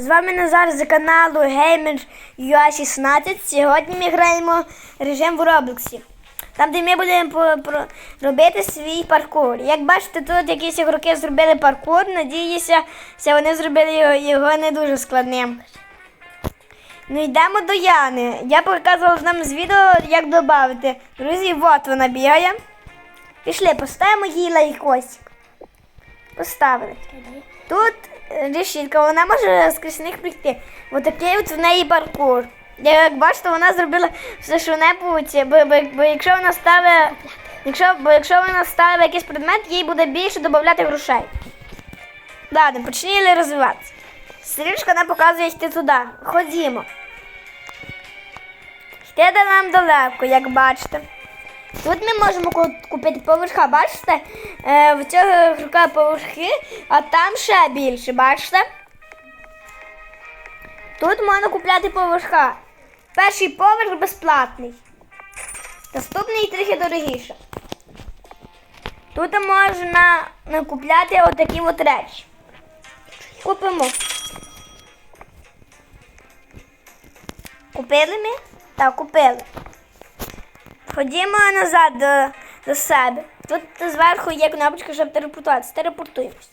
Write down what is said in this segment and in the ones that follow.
З вами Назар з каналу Gamer UA16. Сьогодні ми граємо режим в Роблоксі. Там, де ми будемо робити свій паркур. Як бачите, тут якісь ігроки зробили паркур. Надіюся, що вони зробили його, не дуже складним. Ну йдемо до Яни. Я показувала нам з відео, як додати. Друзі, от вона бігає. Пішли, поставимо їй лайкосик. Поставили. Тут решітка, вона може скрізь них прийти. Ось такий от в неї паркур. Як бачите, вона зробила все, що небудь, бо, бо, бо якщо вона ставить, якщо, бо якщо вона ставить якийсь предмет, їй буде більше додати грошей. Ладно, почніли розвиватися. Стрічка нам показує йти туди. Ходімо. Йти нам далеко, як бачите. Тут ми можемо купити поверха, бачите? Е, в цього ігрока поверхи, а там ще більше, бачите? Тут можна купляти поверха. Перший поверх безплатний. Наступний трохи дорогіше. Тут можна накупляти отакі от речі. Купимо. Купили ми? Так, купили. Ходімо назад до, до себе. Тут зверху є кнопочка, щоб телепортуватися. Телепортуємось.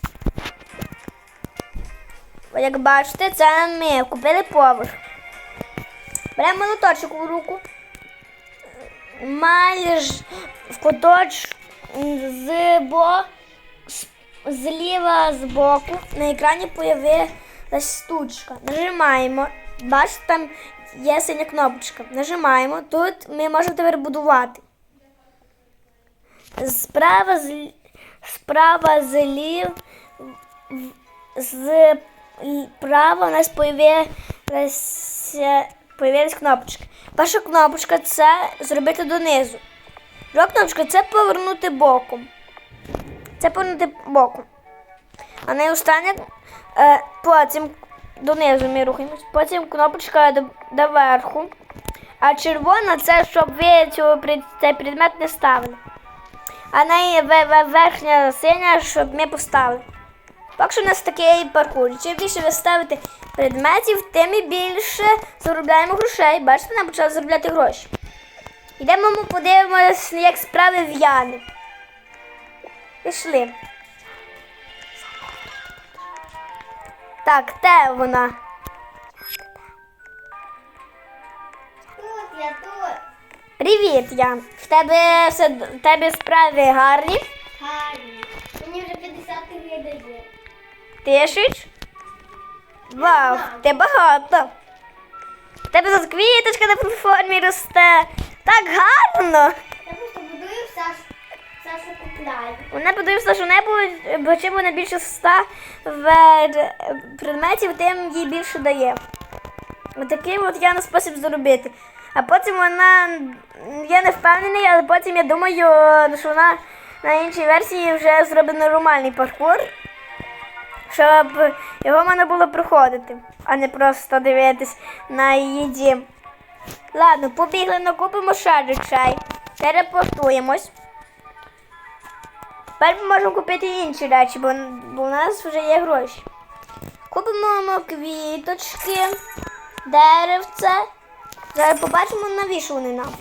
Як бачите, це ми купили поверх. Беремо молоточок у руку. Майже в куточ з бо, зліва з боку на екрані появилась штучка. Нажимаємо. Бачите, там є синя кнопочка. Нажимаємо. Тут ми можемо тепер будувати. Справа з справа злів з права у нас появилася появилась кнопочка. Перша кнопочка це зробити донизу. Друга кнопочка це повернути боком. Це повернути боком. А найостаннє е, потім донизу ми рухаємось. Потім кнопочка до, до верху. А червона це щоб ви пред- цей предмет не ставили. А ве- верхня синя, щоб ми поставили. Так що у нас такий паркур. Чим більше ви ставите предметів, тим і більше заробляємо грошей. Бачите, нам почали заробляти гроші. Йдемо ми подивимось, як справи в. Пішли. Так, де вона? Тут я тут. Привіт, Ян. В тебе все в тебе справи гарні? Гарні. Мені вже 50 гривень дає. Вау, ти багато. В тебе тут квіточка на платформі росте. Так гарно. Я просто будую все, що купляю. Вона подивився, що небо, бо чим вона більше ста вер- предметів, тим їй більше дає. Отакий от я на спосіб заробити. А потім вона, я не впевнений, але потім я думаю, що вона на іншій версії вже зробить нормальний паркур, щоб його можна було проходити, а не просто дивитись на її дім. Ладно, побігли, накупимо ще речей, телепортуємось. Тепер ми можемо купити інші речі, бо, бо у нас вже є гроші. Купимо квіточки, деревце. Зараз побачимо, навіщо вони нам.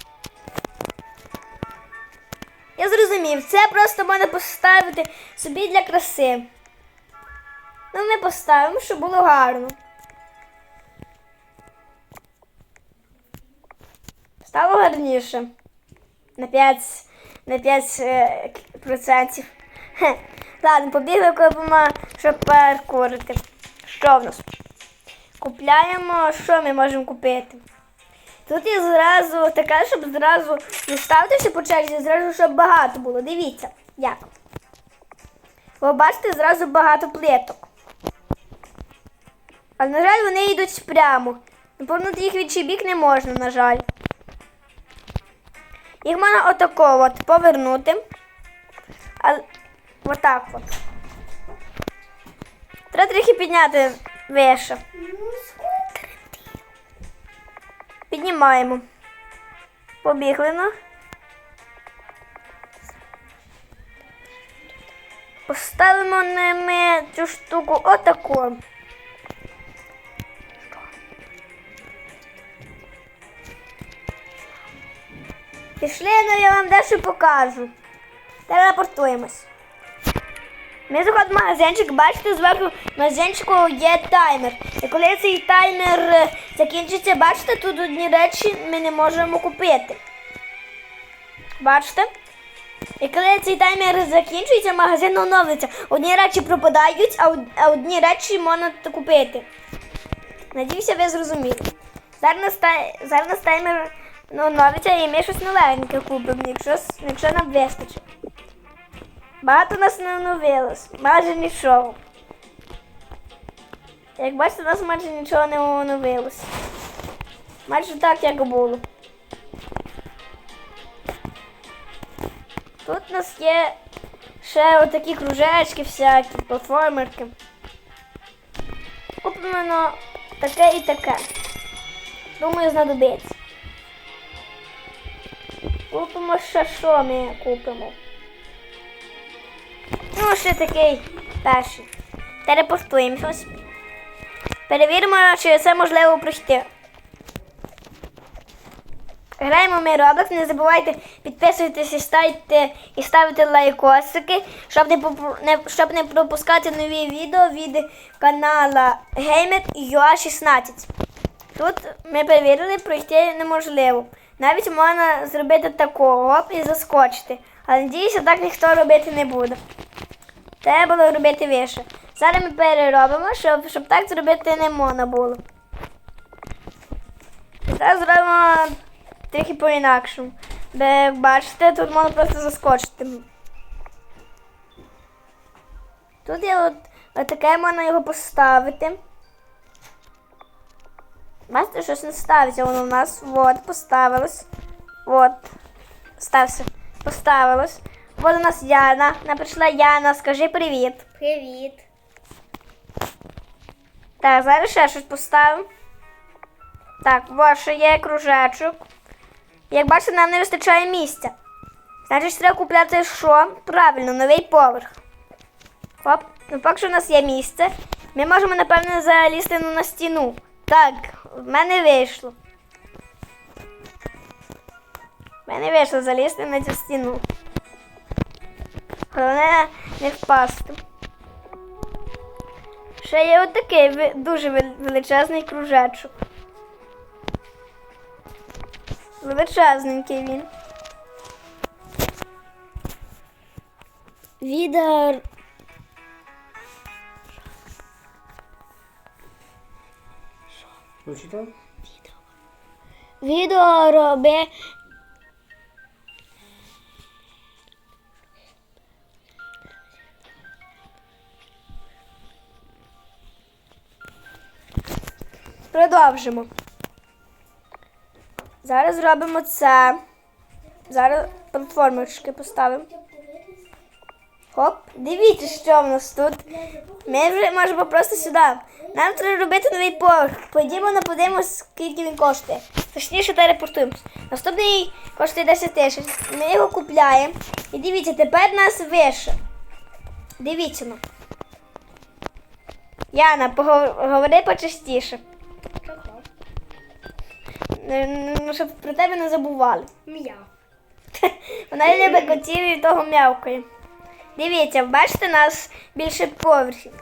Я зрозумів, це просто можна поставити собі для краси. Ну, ми поставимо, щоб було гарно. Стало гарніше. На 5, на 5 е, к- процентів. Хе. Ладно, побігли купимо, щоб перекурити. Що в нас? Купляємо, що ми можемо купити? Тут є зразу така, щоб зразу не ставитися по черзі, зразу, щоб багато було. Дивіться, як. Ви бачите, зразу багато плиток. А на жаль, вони йдуть прямо. Повернути їх в інший бік не можна, на жаль. Їх можна отако от повернути. А, отак от. Треба трохи підняти вище. Піднімаємо. Побігли ну. Поставимо ними цю штуку отаку. Пішли, ну я вам дещо покажу. Телепортуємось. Ми заходимо в магазинчик, бачите, зверху магазинчику є таймер. І коли цей таймер е, закінчиться, бачите, тут одні речі ми не можемо купити. Бачите? І коли цей таймер закінчується, магазин оновиться. Одні речі пропадають, а одні речі можна купити. Надіюся, ви зрозуміли. Зараз тай- зараз таймер ну, оновиться і ми щось новеньке купимо, якщо, якщо нам вистачить. Багато нас не оновилось, майже нічого. Як бачите, у нас майже нічого не оновилось. Майже так, як було. Тут у нас є ще отакі кружечки всякі, платформерки. Купимо ну, таке і таке. Думаю, знадобиться. Купимо ще що ми купимо. Ну, ще такий перший. Телепортуємось. Перевіримо, чи це можливо пройти. Граємо ми Roblox, не забувайте підписуватись і ставити, і ставити лайкосики, щоб не, не, щоб не пропускати нові відео від канала Gamer UA 16. Тут ми перевірили, пройти неможливо. Навіть можна зробити такого і заскочити. Але надіюся, так ніхто робити не буде. Треба було робити вище. Зараз ми переробимо, щоб, щоб так зробити не можна було. Зараз зробимо трохи по-інакшому. Бо, як бачите, тут можна просто заскочити. Тут є от, от таке можна його поставити. Бачите, щось не ставиться, воно у нас от, поставилось. От. Стався. Поставилось. От у нас Яна. Вона прийшла Яна, скажи привіт. Привіт. Так, зараз ще щось поставимо. Так, от ще є кружечок. Як бачите, нам не вистачає місця. Значить, треба купляти що? Правильно, новий поверх. Оп, ну поки що у нас є місце. Ми можемо, напевно, залізти на стіну. Так, в мене вийшло. В мене вийшло залізти на цю стіну. Головне не впасти. Ще є отакий дуже величезний кружечок. Величезненький він. Відео. Прочитав? Відео роби. Продовжимо. Зараз зробимо це. Зараз платформочки поставимо. Хоп, дивіться, що в нас тут. Ми вже можемо просто сюди. Нам треба робити новий поверх. Подімо на подивимось, скільки він коштує. Точніше телепортуємось. Наступний коштує 10 тисяч. Ми його купляємо. І дивіться, тепер нас вище. Дивіться ну. Яна, поговори почастіше. Е, Ну, щоб про тебе не забували. М'яв. Вона любить котів і того м'явкає. Дивіться, бачите, нас більше поверхів.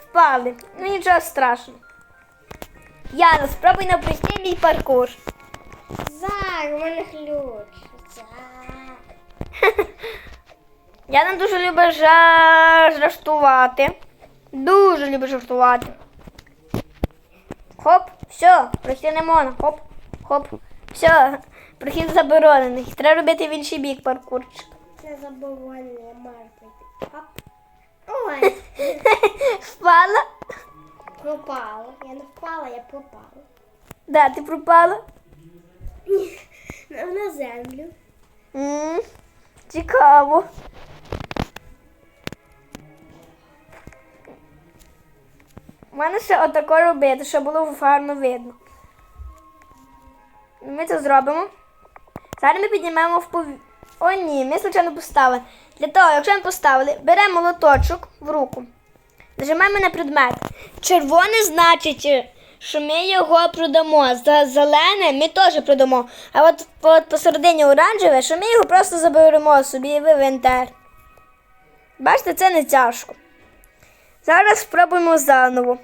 Впали. Ну нічого страшного. Яна, спробуй на пройти мій паркур. Зак, у мене ключ. Яна дуже любить жартувати. Дуже любить жартувати. Хоп, все, пройти не можна. Хоп, хоп. Все, прохід заборонений. Треба робити в інший бік паркурчик. Мартити. Оп. Ой, Впала? пропала. Я не впала, я пропала. Да, ти пропала? На, на землю. м цікаво. У мене ще отако робити, щоб було гарно видно. Ми це зробимо. Зараз ми піднімемо в пові... О, ні, ми звичайно поставили. Для того, якщо ми поставили, беремо молоточок в руку, нажимаємо на предмет. Червоне значить, що ми його продамо. Зелене ми теж продамо. А от, от посередині оранжеве, що ми його просто заберемо собі в інвентар. Бачите, це не тяжко. Зараз спробуємо заново.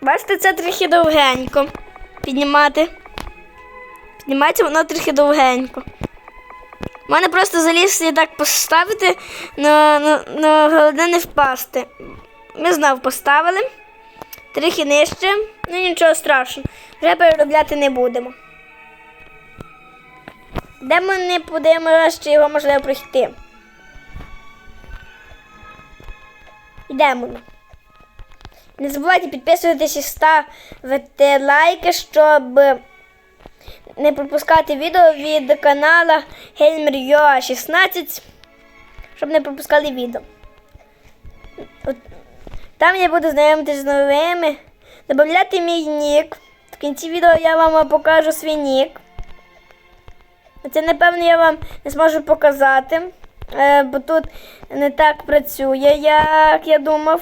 Бачите, це трохи довгенько. Піднімати. Піднімається воно трохи довгенько. Можна просто залізти і так поставити, на, на, на головне не впасти. Ми знов поставили. Трохи нижче, ну нічого страшного. Вже переробляти не будемо. Де ми не подивимося, чи його можливо пройти. Йдемо. Не забувайте підписуватися і ставити лайки, щоб не пропускати відео від канала Гельмер 16, щоб не пропускали відео. Там я буду знайомитися з новими, додати мій нік. В кінці відео я вам покажу свій нік. Це, напевно, я вам не зможу показати, е, бо тут не так працює, як я думав.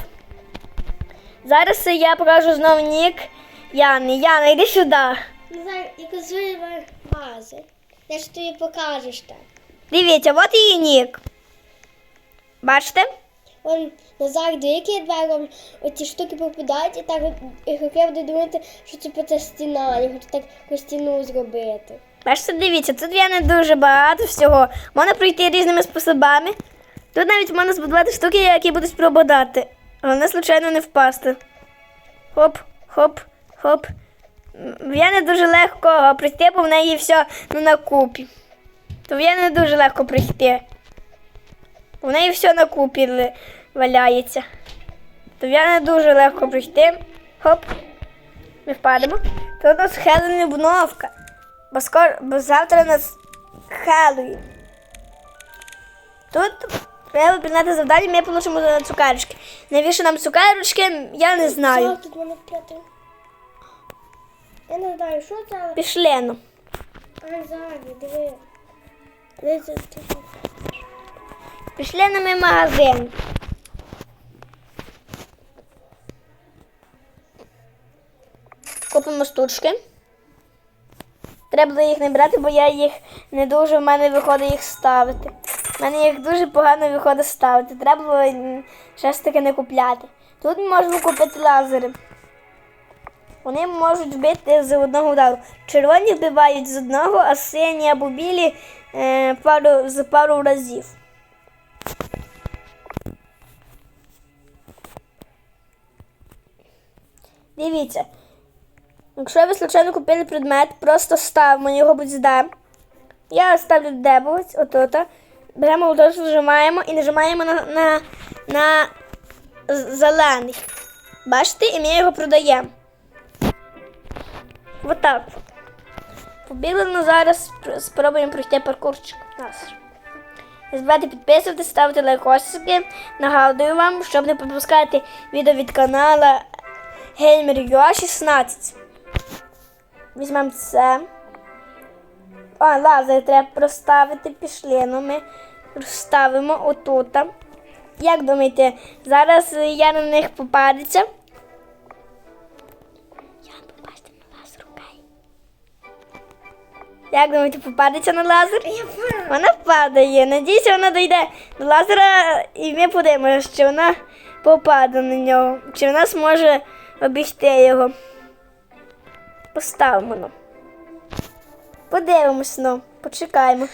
Зараз я покажу знову нік Яни. Яна, йди сюди. Яку звичайну бази. Де ж тобі покажеш так? Дивіться, от її нік. Бачите? Он Назар, двійки я два роблю, оці штуки попадають і так ігроки будуть думати, що типу це стіна, я хочу так стіну зробити. Бачите, дивіться, тут є не дуже багато всього. Можна пройти різними способами. Тут навіть можна збудувати штуки, які будуть пропадати. Головне, случайно не впасти. Хоп, хоп, хоп. Я не дуже легко пройти, бо в неї все ну, на купі. То я не дуже легко пройти. В неї все на купі валяється. То я не дуже легко пройти. Хоп. Ми впадемо. Тут у нас Хелен обновка. Бо скоро, бо завтра у нас Хеллоуін. Тут треба виконати завдання, ми получимо цукерочки. Навіщо нам цукерочки, я не Що знаю. Я не знаю, що це, але... Пішли ну. А, зараз, диви. Де? Пішли на мій магазин. Купимо штучки. Треба було їх не брати, бо я їх не дуже в мене виходить їх ставити. У мене їх дуже погано виходить ставити. Треба було щось таке не купляти. Тут можна купити лазери. Вони можуть вбити з одного удару. Червоні вбивають з одного, а сині або білі е, пару, з пару разів. Дивіться. Якщо ви случайно купили предмет, просто ставимо його будь-де. Я ставлю дебовець, отут. Беремо ладошку, зажимаємо і нажимаємо на, на, на зелений. Бачите, і ми його продаємо. Отак. Побігли ну зараз спробуємо пройти паркурчик. Нас. Не забувайте підписуватися, ставити лайкосики. Нагадую вам, щоб не пропускати відео від каналу Gamer 16. Візьмемо це. А, лазер треба проставити, пішли. Ну ми розставимо отут. Як думаєте, зараз я на них попадеться? Як думаєте, попадеться на лазер? Вона падає. Надіюся, вона дійде до лазера і ми подивимося, чи вона попаде на нього, чи вона зможе обійти його. Поставимо. ну. Подивимось, ну, почекаємо.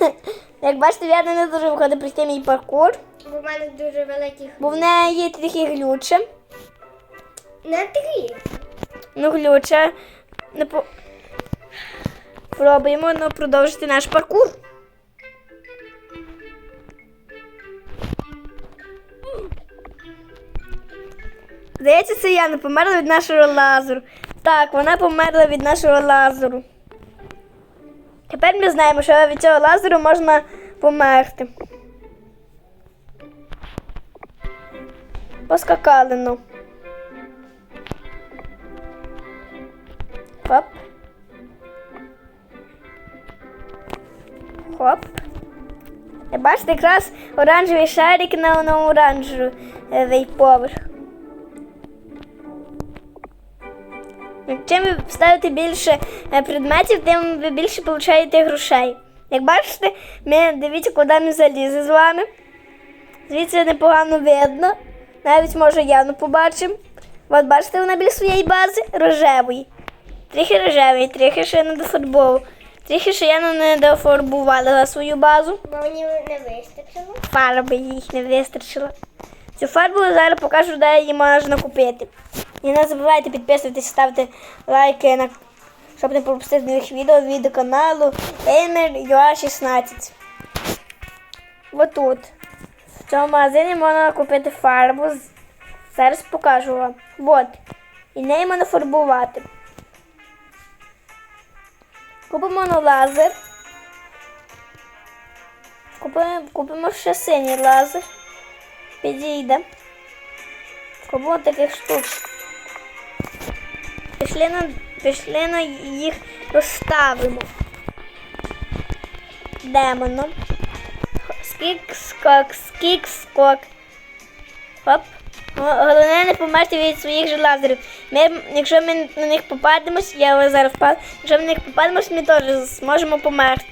Як бачите, я не дуже виходить пройти мій паркур, Бо в мене дуже великий бо в неї є трохи глюче. Не три. Ну, глюче. Не по... Пробуємо ну, продовжити наш паркур. Здається, це Яна померла від нашого лазеру. Так, вона померла від нашого лазеру. Тепер ми знаємо, що від цього лазеру можна померти. Поскакали, ну. Хоп. Хоп. Бачите, якраз оранжевий шарик на, на оранжевий поверх. Чим ви ставите більше е, предметів, тим ви більше получаєте грошей. Як бачите, ми дивіться, куди ми залізли з вами. Звідси непогано видно. Навіть може явно побачимо. От бачите, вона біля своєї бази рожевої. Трохи рожевий, трохи ще не дофарбовував. Трохи ще я не дофарбувала свою базу. Бо мені не вистачило. Фарби їх не вистачило. Цю фарбу зараз покажу, де її можна купити. І не забувайте підписуватися, ставити лайки, на... щоб не пропустити нових відео від каналу Gamer 16 Отут. В цьому магазині можна купити фарбу. Зараз покажу вам. От. І неї можна фарбувати. Купимо на лазер. Купимо, купимо ще синій лазер. Підійде. Купимо таких штучок. Пішли на, пішли на їх розставимо. Демоно. Скік, скок, скік, скок. Хоп. Го- Головне не померти від своїх же лазерів. Ми, якщо ми на них попадемось, я зараз впаду, якщо ми на них попадемось, ми теж зможемо померти.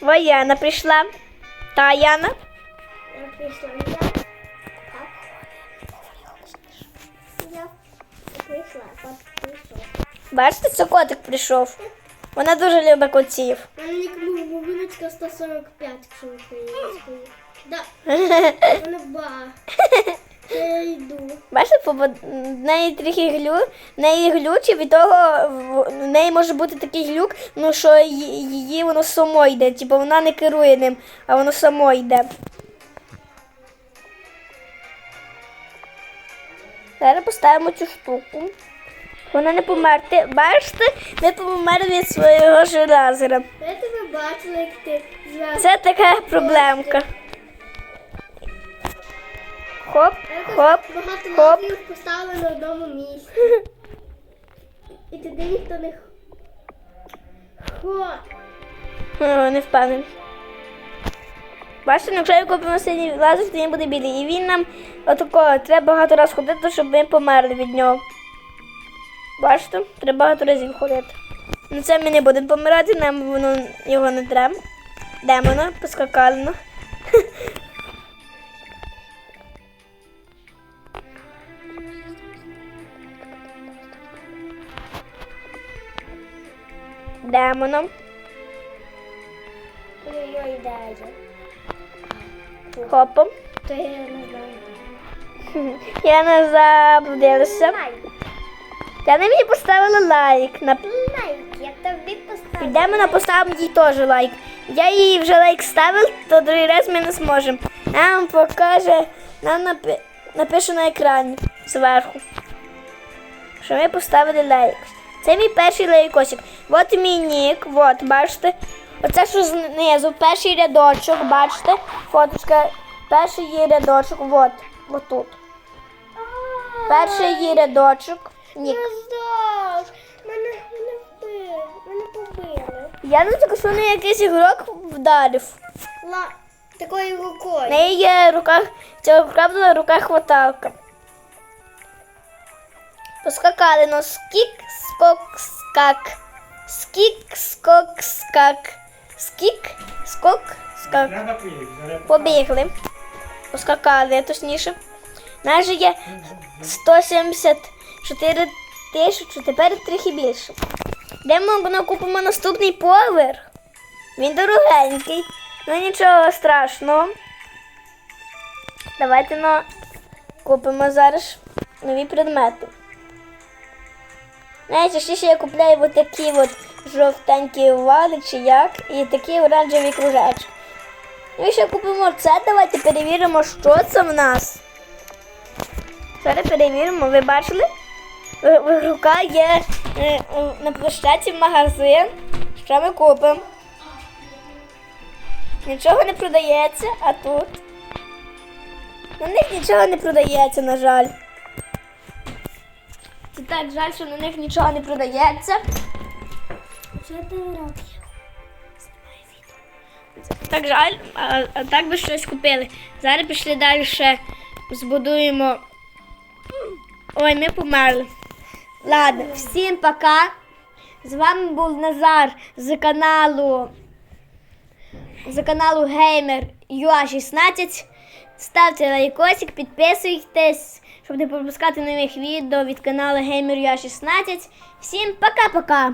Вояна прийшла. Та Яна. Я прийшла. Я. Так. Я прийшла. От прийшов. Бачите, це котик прийшов. Вона дуже любить котів. Мене нікому бубиночка 145, якщо. Да, вона ба. Я йду. Бачите, в неї трохи глю, в неї глючі, від того в в неї може бути такий глюк, ну що ї- її воно само йде. Типу вона не керує ним, а воно само йде. Зараз поставимо цю штуку. Вона не померти. Бачите, ми померли від свого ж лазера. Я тебе бачила, як ти зв'язала. Це така проблемка. Хоп, хоп, Багато хоп. поставили на одному місці. І туди ніхто не х- Хо. О, не впевнений. Бачите, ну, якщо я купимо синій лазер, то він буде білий. І він нам отако, треба багато разів ходити, щоб ми померли від нього. Бачите, треба багато разів ходити. Ну це ми не будемо помирати, нам воно його не треба. Демона, поскакали. Демоном. Ой-ой, дай. Хопом. То я не знаю. Я не заблудилася. Я на мені поставила лайк. На... Лайк, я тобі поставлю. Підемо на поставимо їй теж лайк. Я їй вже лайк ставив, то другий раз ми не зможемо. Нам покаже, нам напи... напише на екрані зверху. Що ми поставили лайк. Це мій перший лайкосик. От мій нік, от, бачите. Оце що знизу, перший рядочок, бачите? Фоточка, перший є рядочок, от, отут. Перший є рядочок. Нік. Я здав. Мене, мене вбили. Мене побили. Я не тільки що не якийсь ігрок вдарив. Ла... Такою В рукою. неї є в руках, цього ігрока була хваталка. Поскакали, ну скік, скок, скак. Скік, скок, скак. Скік, скок, скак. Побігли. Поскакали, точніше. Майже є 174 тисячі, тепер трохи більше. Йдемо ну, купимо наступний поверх. Він дорогенький, ну нічого страшного. Давайте ну, купимо зараз нові предмети. Найчастіше я купляю от такі от жовтенькі вали чи як, і такі оранжеві кружечки. Ну і ще купимо це, давайте перевіримо, що це в нас. Зараз перевіримо, ви бачили? В- в Рука є е, е, на площаді магазин. Що ми купимо? Нічого не продається, а тут. На них нічого не продається, на жаль. Так жаль, що на них нічого не продається. Так жаль, а, а так би щось купили. Зараз пішли далі, збудуємо Ой, ми померли. Ладно, всім пока. З вами був Назар з каналу з каналу Gamer UA 16. Ставте лайкосик, підписуйтесь, щоб не пропускати нових відео від каналу Gamer UA 16. Всім пока-пока!